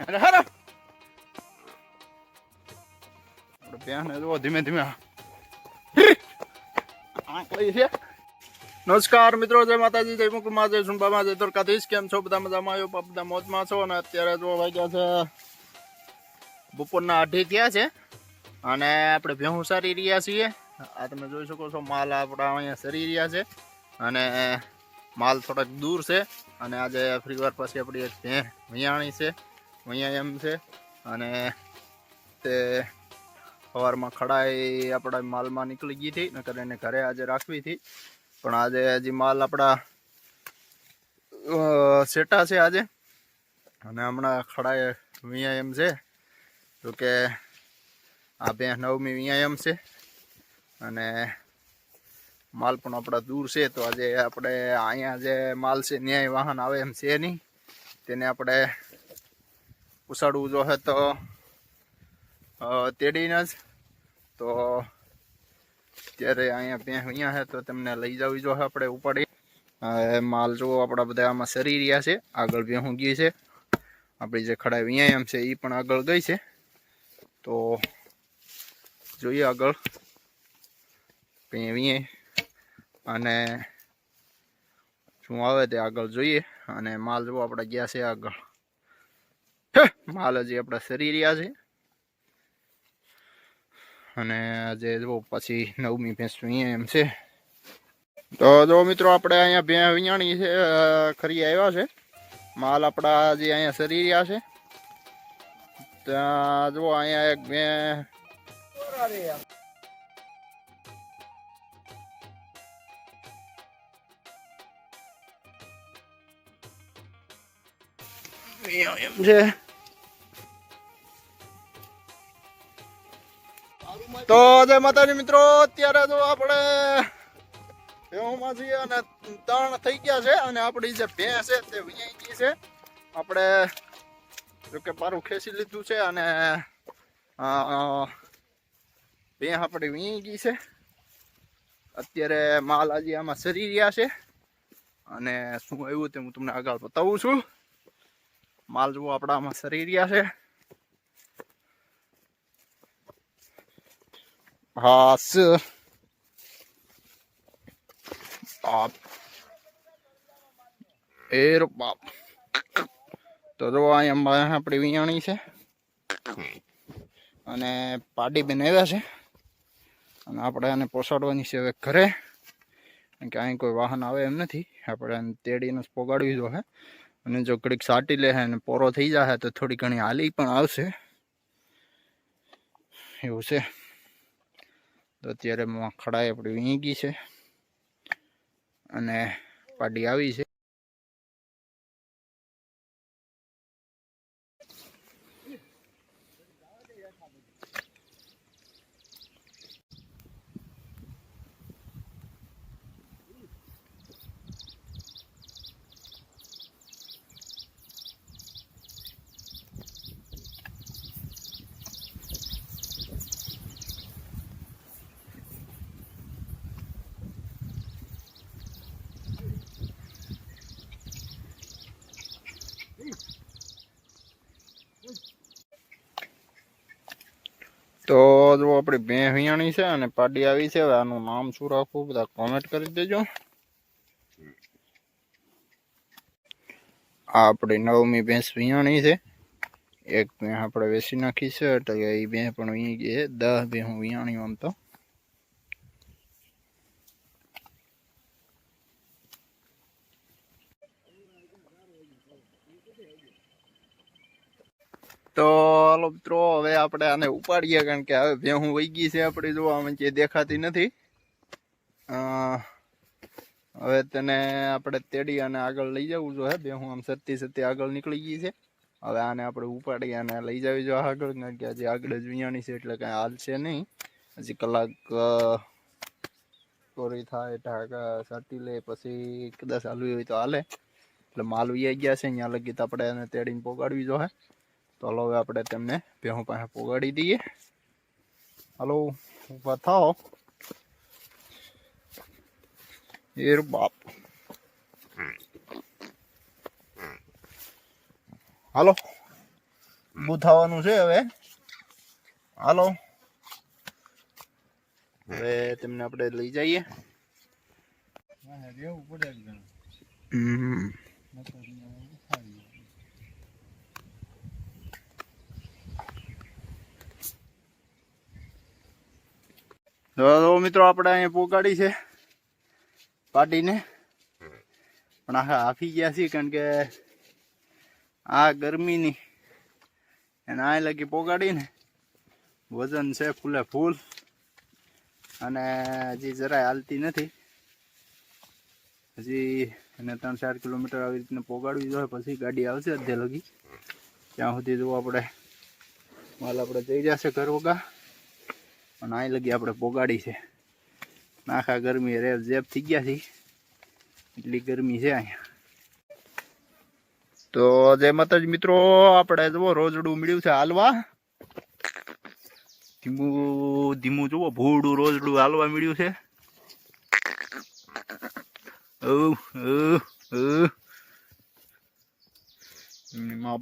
અરે હારો. બેન જુઓ, ધીમે ધીમે. આંકડી છે. નમસ્કાર મિત્રો, જય માતાજી, જય મુકુમાં જય સુનબામાં જય દ્વારકાધીશ. કેમ છો? બધા મજામાં? આવ્યો બધા મોજમાં છો. અને અત્યારે જો વાગ્યા છે બપોરના અઢી થયા છે. અને આપણે ભેહું સારી રહ્યા છીએ. આ તમે જોઈ શકો છો, માલ આપણા અહીંયા સરી રહ્યા છે. અને માલ થોડાક દૂર છે. અને આજે ફ્રી વાર પછી આપણી એક ભેં વિયાણી છે. અહીંયા એમ છે. અને તે સવારમાં ખડાઈ આપણા માલમાં નીકળી ગઈ હતી, નકર એને ઘરે આજે રાખવી હતી. પણ આજે હજી માલ આપણા સેટા છે આજે. અને હમણાં ખડાએ વ્યાયામ છે. તો કે આ બે નવમી વ્યાયામ છે. અને માલ પણ આપણા દૂર છે, તો આજે આપણે અહીંયા જે માલ છે, ન્યાય વાહન આવે એમ છે નહીં. તેને આપણે ઉસાડવું જોઈએ તો તેડીને જ. તો ત્યારે અહીંયા બે અહીંયા છે તો તમને લઈ જવી જોઈએ આપણે ઉપાડી. માલ જુઓ આપણા બધા આમાં સરી રહ્યા છે. આગળ ભેહું ગઈ છે. આપણી જે ખડા વ્યાયામ છે એ પણ આગળ ગઈ છે. તો જોઈએ આગળ. ભેવીએ અને શું આવે તે આગળ જોઈએ. અને માલ જુઓ આપણે ગયા છે આગળ. હે, માલ હજી આપણે શરી રહ્યા છે. અને આજે જો પછી નવમી ભેંસ અહીંયા એમ છે. તો જો મિત્રો આપણે અહીંયા ભે વિયાણી છે ખરી આવ્યા છે. માલ આપણા જે અહીંયા શરી રહ્યા છે. ત્યાં જો અહીંયા એક બે એમ છે. તો જય માતાજી મિત્રો, અત્યારે જો આપણે છીએ અને ત્રણ થઈ ગયા છે અને આપણી જે ભેંસ છે તે વિયાઈ છે. આપણે જો કે પારું ખેંચી લીધું છે અને ભેં આપણી વિયાઈ ગઈ છે. અત્યારે માલ આજે આમાં સરી રહ્યા છે અને શું આવ્યું તે હું તમને આગળ બતાવું છું. માલ જુઓ આપણા આમાં સરી રહ્યા છે. હાસ બાપ એર બાપ. તો જો અહીંયા આપણી વિયાણી છે. અને પાડી બેન આવ્યા છે. અને આપણે આને પોસાડવાની છે હવે ઘરે. કારણ કે અહીં કોઈ વાહન આવે એમ નથી. આપણે આને તેડીને જ પોગાડવી જોઈએ અને જો ઘડીક સાટી લે અને પોરો થઈ જાય તો થોડી ઘણી હાલી પણ આવશે. એવું છે. તો અત્યારે ખડાઈ આપણી વીંગી છે. અને પાડી આવી છે. જો આપણી બે વિયાણી છે અને પાડી આવી છે આનું નામ શું રાખવું બધા કોમેન્ટ કરી દેજો. આ આપણી નવમી ભેંસ વિયાણી છે. એક ભેં આપણે વેચી નાખી છે, એટલે એ બે પણ વી ગઈ છે. દસ બે હું વિયાણી આમ તો. તો હાલો મિત્રો, હવે આપણે આને ઉપાડીએ કારણ કે હવે ભેહું વહી ગઈ છે આપણે, જોવા જે દેખાતી નથી. હવે તેને આપણે તેડી અને આગળ લઈ જવું જોઈએ ભેહું આમ સત્તી સતી આગળ નીકળી ગઈ છે. હવે આને આપણે ઉપાડી અને લઈ જવી જોઈએ આગળ, કારણ કે હજી આગળ જ વિયાણી છે, એટલે કાંઈ હાલ છે નહીં. હજી કલાક ચોરી થાય, ઢાકા, સાટી લે, પછી કદાચ હાલવી હોય તો હાલે. એટલે માલ વિયાઈ ગયા છે, અહીંયા લગી તો આપણે એને તેડીને પોગાડવી જોઈએ તો હાલો હવે આપણે તેમને ભેહું પાસે પોગાડી દઈએ. હાલો ઊભા થાઓ. એર બાપ. હાલો ગુથાવાનું છે હવે. હાલો. હવે તેમને આપણે લઈ જઈએ. હમ. નકર અહીંયા ઉઠાવી મિત્રો આપણે અહીંયા પોગાડી છે પાટીને. પણ આખા હાફી ગયા છીએ કારણ કે આ ગરમીની એને આ લગી પોગાડીને વજન છે ફૂલે ફૂલ અને હજી જરાય હાલતી નથી. હજી એને ત્રણ ચાર કિલોમીટર આવી રીતના પોગાડવી જોઈએ, પછી ગાડી આવશે અધે લગી. ત્યાં સુધી જો આપણે માલ આપણે જઈ જશે ઘર વગા. અને અહીં લગી આપણે પોગાડી છે. નાખા ગરમી રેબ જેબ થઈ ગયા છે, એટલી ગરમી છે અહીંયા. તો જય માતાજી મિત્રો, આપણે જુઓ રોજડું મળ્યું છે હાલવા. ધીમું ધીમું જુઓ, ભૂડું રોજડું હાલવા મળ્યું છે.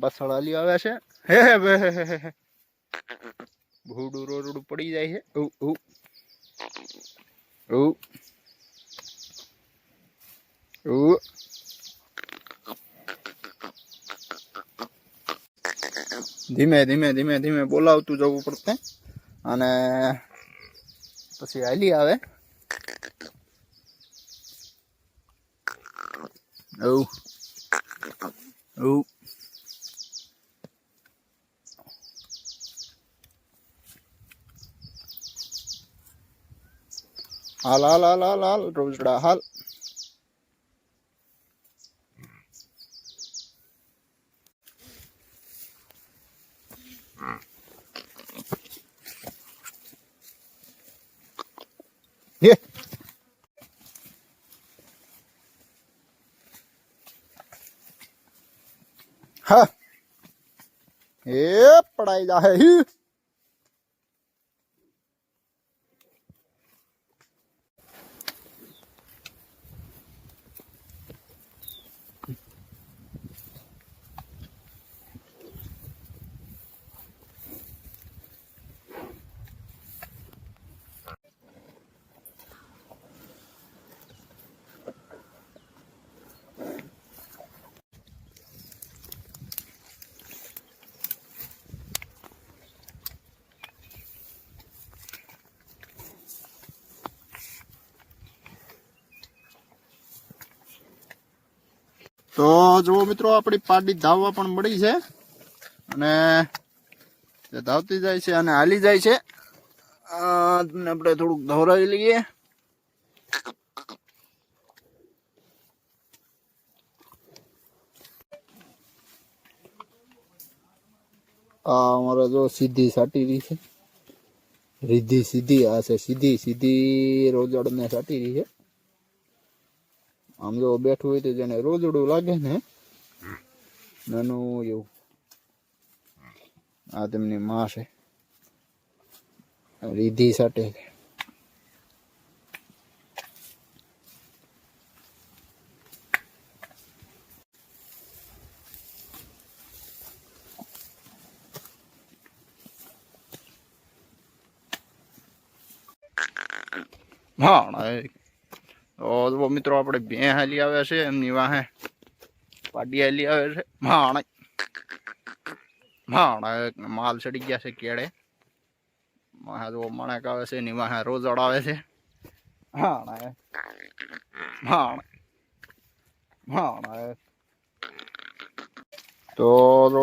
બસળ હાલી આવ્યા છે. હે હે. ભૂડું રોડું પડી જાય છે. ઓ ધીમે ધીમે ધીમે ધીમે બોલાવતું જવું પડશે. અને પછી હાલી આવે. ઓ ઓ હાલ હાલ હાલ હાલ હાલ રોજડા હાલ. યે હા. એ પડાઈ જાહે હી. તો જુઓ મિત્રો, આપણી પાડી ધાવવા પણ મળી છે અને ધાવતી જાય છે અને હાલી જાય છે. તમને આપણે થોડુંક ધવરાવી લઈએ. આ અમારા જો સીધી સાટી રહી છે. રીધી સીધી, આ છે સીધી સીધી રોજડને સાટી રહી છે. આમ જો બેઠું હોય તો જેને રોજડું લાગે ને, નાનું એવું. આ તેમની માં છે. રીધી સાથે હા તો મિત્રો આપણે બે હાલી આવે છે, એમની વાહે પાડી હાલી આવે છે. માણ માણ માલ ચડી ગયા છે કેળે. વાહે જુઓ માણેક આવે છે, એની વાહે રોજડ આવે છે. માણ માણ. માણ તો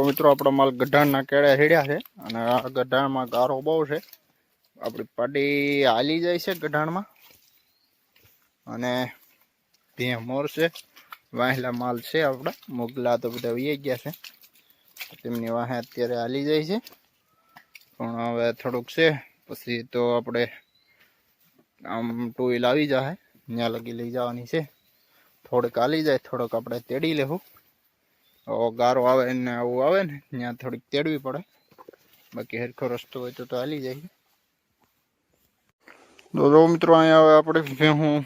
મિત્રો આપણો માલ ગઢાણના કેળે હેડ્યા છે અને આ ગઢાણમાં ગારો બહુ છે. આપણી પાડી હાલી જાય છે ગઢાણમાં. અને ભેમોર મોર છે, વાહેલા માલ છે આપણા, મોગલા તો બધા વહી ગયા છે. તેમની વાહે અત્યારે હાલી જાય છે. પણ હવે થોડુંક છે, પછી તો આપણે આમ ટુ વ્હીલ આવી જાય ત્યાં લગી લઈ જવાની છે. થોડીક હાલી જાય, થોડોક આપણે તેડી લેવું. ગારો આવે ને આવું આવે ને, ત્યાં થોડીક તેડવી પડે. બાકી હરખો રસ્તો હોય તો હાલી જાય. તો મિત્રો, અહીંયા હવે આપણે ભેહું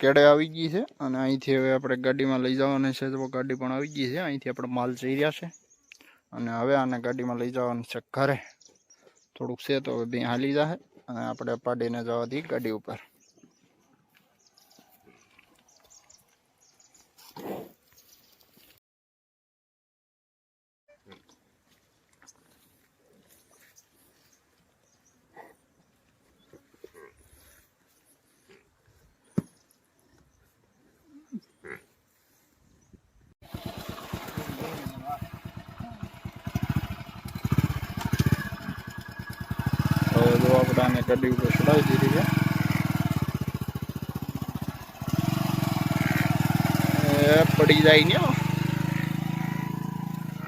કેડે આવી ગઈ છે અને અહીંથી હવે આપણે ગાડીમાં લઈ જવાની છે તો ગાડી પણ આવી ગઈ છે. અહીંથી આપણે માલ જઈ રહ્યા છે અને હવે આને ગાડીમાં લઈ જવાનું છે ઘરે. થોડુંક છે તો હવે બે હાલી જશે અને આપણે પાડીને જવાથી ગાડી ઉપર. આને ગાડી ઉપર ચડાવી દીધી છે પડી જાય ને.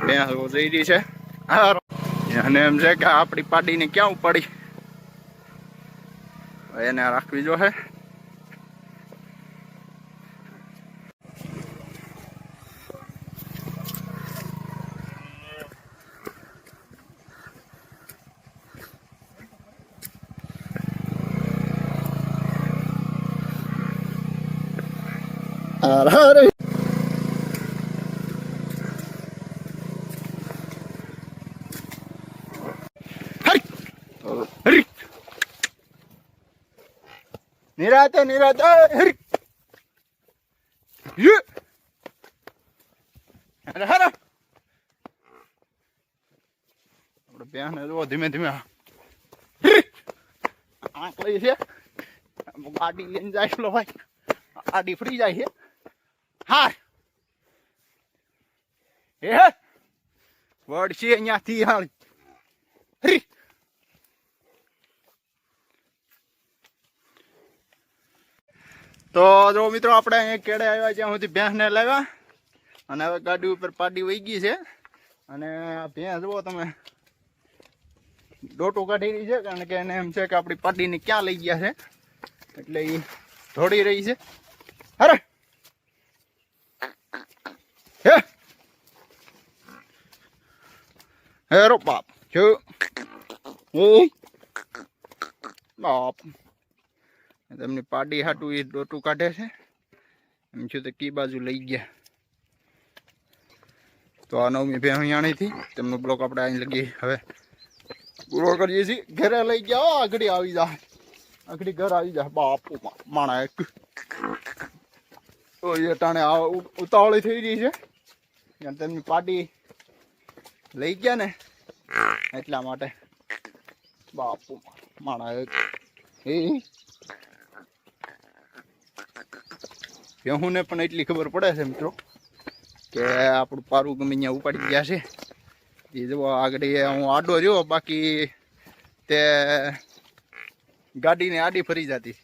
બે હાલો જઈ રહી છે. અને એમ છે કે આપણી પાડીને ક્યાં હવે એને રાખવી જો હે અરે હરી હરી નિરાતે નિરાતે અરે, હરે. આપણે બેન જો ધીમે ધીમે. આંખ લઈ છે. ગાડી લઈને જાય લો ભાઈ. ગાડી ફરી જાય છે. હા એ છે અહીંયાથી હાલ. તો જો મિત્રો, આપણે અહીંયા કેળે આવ્યા જ્યાં સુધી ભેંસને લાવ્યા. અને હવે ગાડી ઉપર પાડી વહી ગઈ છે. અને ભેંસ જુઓ તમે ડોટું કાઢી રહી છે, કારણ કે એને એમ છે કે આપણી પાડીને ક્યાં લઈ ગયા છે. એટલે એ ઢોળી રહી છે. અરે હે! હેરો બાપ, જો. હે બાપ. તેમની પાડી હાટું એ ડોટું કાઢે છે. એમ છું તો કી બાજુ લઈ ગયા. તો આ નવમી ભેહણિયાણીથી તેમનો બ્લોક આપણે અહીં લગી હવે પૂરો કરીએ છીએ. ઘરે લઈ ગયા. આગળી આવી જા. આગળી ઘર આવી જાય બાપુ માણા એક. તો આ ઉતાવળી થઈ રહી છે. કારણ તેમની પાર્ટી લઈ ગયા ને એટલા માટે. બાપુ માણા એક. એ બેહુને પણ એટલી ખબર પડે છે મિત્રો કે આપણું પારું ગમે અહીંયા ઉપાડી ગયા છે. એ જો આગળ હું આડો રહ્યો, બાકી તે ગાડીને આડી ફરી જતી.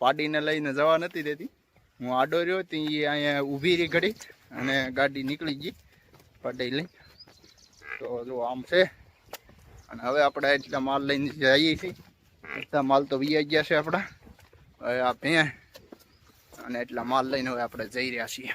પાડીને લઈને જવા નથી દેતી. હું આડો રહ્યો, તે અહીંયા ઊભી રહી ઘડી અને ગાડી નીકળી ગઈ પાડી લઈ. તો જો આમ છે. અને હવે આપણે એટલા માલ લઈને જઈએ છીએ. એટલા માલ તો વી ગયા છે આપણા. આ ભે અને એટલા માલ લઈને હવે આપણે જઈ રહ્યા છીએ.